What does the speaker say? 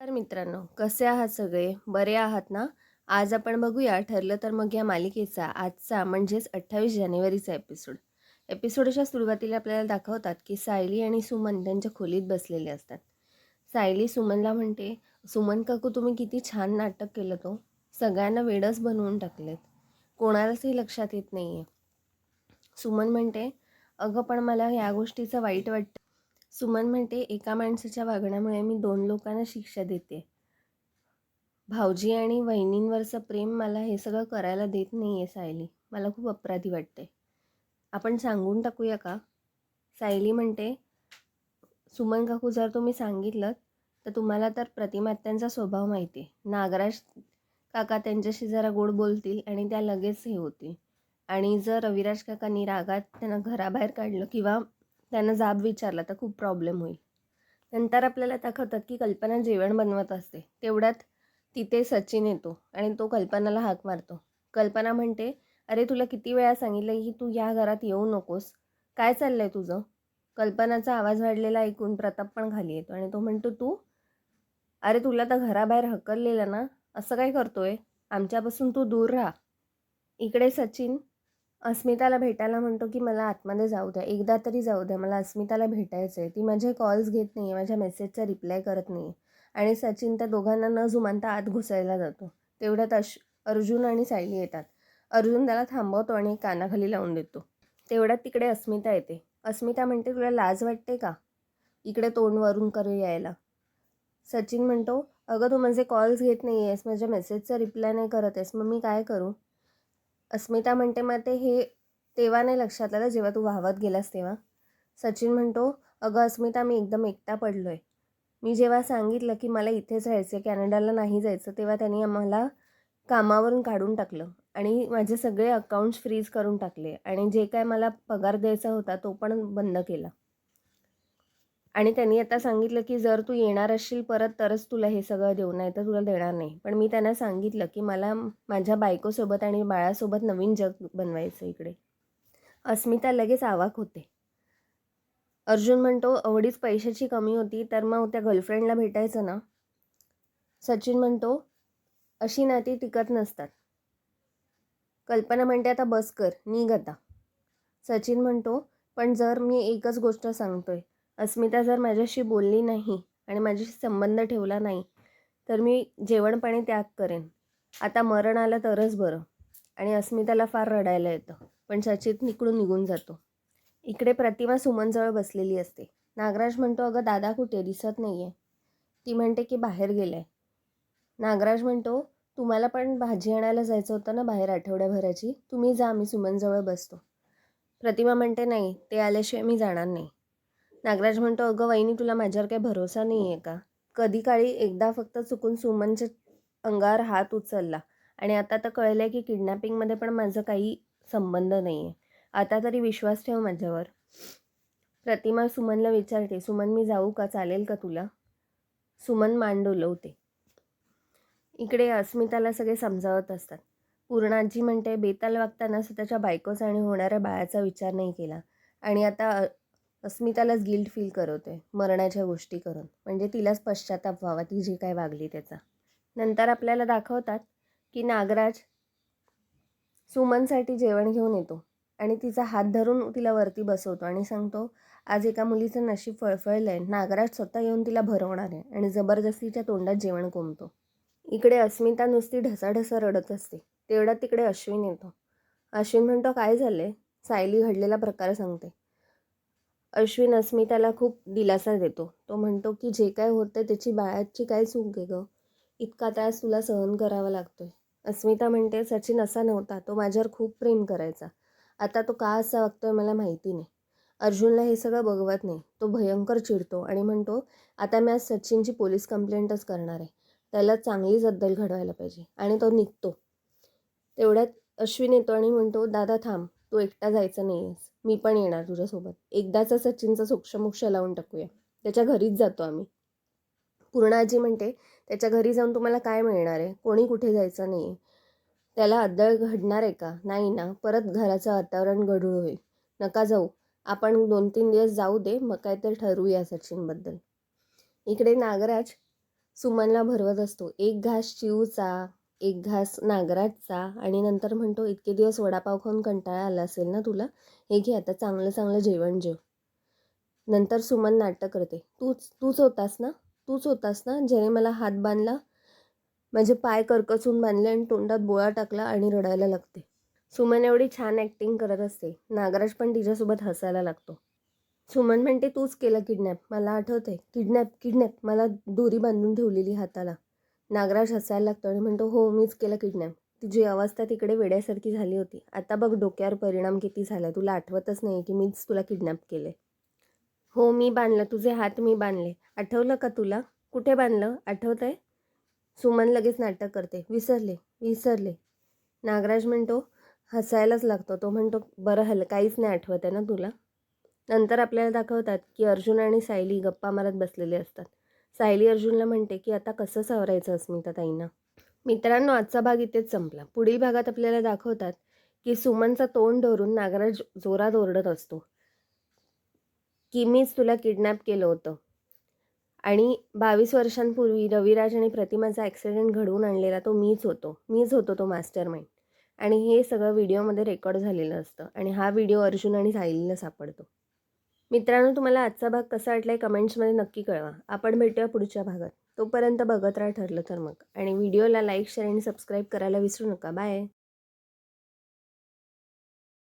तर मित्रांनो कसे आहात सगळे? बरे आहात ना? आज आपण बघूया ठरलं तर मग या मालिकेचा आजचा म्हणजेच अठ्ठावीस जानेवारीचा एपिसोड एपिसोडच्या सुरुवातीला आपल्याला दाखवतात की सायली आणि सुमन त्यांच्या खोलीत बसलेले असतात. सायली सुमनला म्हणते सुमन काकू तुम्ही किती छान नाटक केलं तो. सगळ्यांना वेडच बनवून टाकलेत. कोणालाचही लक्षात येत नाही आहे सुमन म्हणते अगं पण मला या गोष्टीचं वाईट वाटतं. सुमन म्हणते एका माणसाच्या वागण्यामुळे मी दोन लोकांना शिक्षा देते. भाऊजी आणि वहिनींवरचं प्रेम मला हे सगळं करायला देत नाही आहे सायली. मला खूप अपराधी वाटते आपण सांगून टाकूया का? सायली म्हणते सुमन काकू जर तुम्ही सांगितलं तर तुम्हाला तर प्रतिमात्यांचा स्वभाव माहिती आहे नागराज काका त्यांच्याशी जरा गोड बोलतील आणि त्या लगेच हे होतील. आणि जर रविराज काकांनी रागात त्यांना घराबाहेर काढलं किंवा त्यांना जाब विचारला तर खूप प्रॉब्लेम होईल. नंतर आपल्याला दाखवतात की कल्पना जेवण बनवत असते. तेवढ्यात तिथे सचिन येतो आणि तो कल्पनाला हाक मारतो. कल्पना म्हणते अरे तुला किती वेळा सांगितलं की तू या घरात येऊ नकोस. काय चाललं आहे तुझं? कल्पनाचा आवाज वाढलेला ऐकून प्रताप पण खाली येतो आणि तो म्हणतो तू? अरे तुला तर घराबाहेर हकललेलं ना? असं काय करतोय? आमच्यापासून तू दूर राहा. इकडे सचिन अस्मिताला भेटायला म्हणतो की मला आतमध्ये जाऊ द्या. एकदा तरी जाऊ द्या. मला अस्मिताला भेटायचं आहे ती माझे कॉल्स घेत नाही आहे माझ्या मेसेजचा रिप्लाय करत नाही आणि सचिन त्या दोघांना न जुमानता आत घुसायला जातो. तेवढ्यात अश अर्जुन आणि सायली येतात. अर्जुन त्याला थांबवतो आणि कानाखाली लावून देतो. तेवढ्यात तिकडे अस्मिता येते. अस्मिता म्हणते तुला लाज वाटते का? इकडे तोंड वरून करू यायला. सचिन म्हणतो अगं तू माझे कॉल्स घेत नाही आहेस माझ्या मेसेजचा रिप्लाय नाही करत आहेस. मग मी काय करू? अस्मिता म्हणते मग ते हे तेव्हा नाही लक्षात आलं जेव्हा तू वाहवत गेलास तेव्हा? सचिन म्हणतो अगं अस्मिता मी एकदम एकटा पडलो आहे मी जेव्हा सांगितलं की मला इथेच राहायचं आहे कॅनडाला नाही जायचं तेव्हा त्यांनी आम्हाला कामावरून काढून टाकलं आणि माझे सगळे अकाउंट्स फ्रीज करून टाकले आणि जे काय मला पगार द्यायचा होता तो पण बंद केला. आणि त्यांनी आता सांगितलं की जर तू येणार असशील परत तरच तुला हे सगळं देऊ नाही तर तुला देणार नाही. पण मी त्यांना सांगितलं की मला माझ्या बायकोसोबत आणि बाळासोबत नवीन जग बनवायचं इकडे. अस्मिता लगेच आवाक होते. अर्जुन म्हणतो एवढीच पैशाची कमी होती तर मग त्या गर्लफ्रेंडला भेटायचं ना? सचिन म्हणतो अशी नाती टिकत नसतात. कल्पना म्हणते आता बस कर निघ आता. सचिन म्हणतो पण जर मी एकच गोष्ट सांगतोय अस्मिता जर माझ्याशी बोलली नाही आणि माझ्याशी संबंध ठेवला नाही तर मी जेवणपणे त्याग करेन. आता मरण आलं तरच बरं. आणि अस्मिताला फार रडायला येतं पण सचित इकडून निघून जातो. इकडे प्रतिमा सुमनजवळ बसलेली असते. नागराज म्हणतो अगं दादा कुठे? दिसत नाही आहे ती म्हणते की बाहेर गेलं आहे नागराज म्हणतो तुम्हाला पण भाजी आणायला जायचं होतं ना बाहेर आठवड्याभराची? तुम्ही जा मी सुमनजवळ बसतो. प्रतिमा म्हणते नाही ते आल्याशिवाय मी जाणार नाही. नागराज म्हणतो अगं वहिनी तुला माझ्यावर काही भरोसा नाही आहे का? कधी काळी एकदा फक्त चुकून सुमनच्या अंगावर हात उचलला. आणि आता तर कळलं आहे की किडनॅपिंगमध्ये पण माझं काही संबंध नाही आहे आता तरी विश्वास ठेव माझ्यावर. प्रतिमा सुमनला विचारते सुमन मी जाऊ का? चालेल का तुला? सुमन मान डोलवते इकडे अस्मिताला सगळे समजावत असतात. पूर्णाजी म्हणते बेताल वागताना स्वतःच्या बायकोचा आणि होणाऱ्या बाळाचा विचार नाही केला. आणि आता अस्मितालाच गिल्ट फील करवते मरणाच्या गोष्टी करून. म्हणजे तिलाच पश्चाताप व्हावा ती जी काय वागली त्याचा. नंतर आपल्याला दाखवतात की नागराज सुमनसाठी जेवण घेऊन येतो आणि तिचा हात धरून तिला वरती बसवतो आणि सांगतो आज एका मुलीचं नशीब फळफळलं आहे नागराज स्वतः येऊन तिला भरवणार आहे आणि जबरदस्तीच्या तोंडात जेवण कोंबतो इकडे अस्मिता नुसती ढसाढसा रडत असते. तेवढ्यात तिकडे अश्विन येतो. अश्विन म्हणतो काय झालं आहे सायली घडलेला प्रकार सांगते. अश्विन अस्मिताला खूप दिलासा देतो. तो म्हणतो की जे काय होतं त्याची बाळाची काय चूक आहे गं? इतका त्रास तुला सहन करावा लागतोय. अस्मिता म्हणते सचिन असा नव्हता. तो माझ्यावर खूप प्रेम करायचा. आता तो का असा वागतोय मला माहिती नाही. अर्जुनला हे सगळं बघवत नाही. तो भयंकर चिडतो आणि म्हणतो आता मी आज सचिनची पोलीस कंप्लेंटच करणार आहे. त्याला चांगलीच अद्दल घडवायला पाहिजे. आणि तो निघतो. तेवढ्यात अश्विन येतो आणि म्हणतो दादा थांब. तू एकटा जायचं नाही आहेस मी पण येणार तुझ्यासोबत. एकदाचा सचिनचा सोक्षमोक्ष लावून टाकूया. त्याच्या घरीच जातो आम्ही. पूर्ण आजी म्हणते त्याच्या घरी जाऊन तुम्हाला काय मिळणार आहे? कोणी कुठे जायचं नाही त्याला अद्दळ घडणार आहे का? नाही ना. परत घराचं वातावरण गढूळ होईल. नका जाऊ. आपण दोन तीन दिवस जाऊ दे. मग काय तर ठरवूया सचिनबद्दल. इकडे नागराज सुमनला भरवत असतो. एक घास चिवचा एक घास नागराजचा आणि नंतर म्हणतो इतके दिवस वडापाव खाऊन कंटाळा आला असेल ना तुला? हे घे आता चांगलं चांगलं जेवण जेव. नंतर सुमन नाटक करते तूच तूच होतास ना? तूच होतास ना ज्याने मला हात बांधला? माझे पाय करकचून बांधले आणि तोंडात बोळा टाकला आणि रडायला लागते. सुमन एवढी छान ॲक्टिंग करत असते नागराज पण तिच्यासोबत हसायला लागतो. सुमन म्हणते तूच केलं किडनॅप मला आठवते किडनॅप किडनॅप मला दोरी बांधून ठेवलेली हाताला. नागराज हसायला लागतो आणि म्हणतो हो मीच केलं किडनॅप तुझी अवस्था तिकडे वेड्यासारखी झाली होती. आता बघ डोक्यावर परिणाम किती झाला तुला आठवतच नाही की मीच तुला किडनॅप केले हो मी बांधलं. तुझे हात मी बांधले. आठवलं का तुला? कुठे बांधलं? आठवत आहे सुमन लगेच नाटक करते. विसरले विसरले. नागराज म्हणतो हसायलाच लागतो. तो म्हणतो बरं हल काहीच नाही आठवत आहे ना तुला? नंतर आपल्याला दाखवतात की अर्जुन आणि सायली गप्पा मारत बसलेले असतात. सायली अर्जुनला म्हणते की आता कसं सावरायचं अस्मिता ताईंना? मित्रांनो आजचा भाग इथेच संपला. पुढील भागात आपल्याला दाखवतात की सुमनचा तोंड धरून नागराज जोरात ओरडत असतो की मीच तुला किडनॅप केलं होतं. आणि बावीस वर्षांपूर्वी रविराज आणि प्रतिमाचा ॲक्सिडेंट घडवून आणलेला तो मीच होतो. मीच होतो तो मास्टर माइंड आणि हे सगळं व्हिडिओमध्ये रेकॉर्ड झालेलं असतं. आणि हा व्हिडिओ अर्जुन आणि सायलीला सापडतो. मित्रांनो तुम्हाला आजचा भाग कसा वाटलाय कमेंट्समध्ये नक्की कळवा. आपण भेटूया पुढच्या भागात. तोपर्यंत बघत राहा ठरलं तर मग. आणि व्हिडिओला लाईक शेअर आणि सबस्क्राईब करायला विसरू नका. बाय.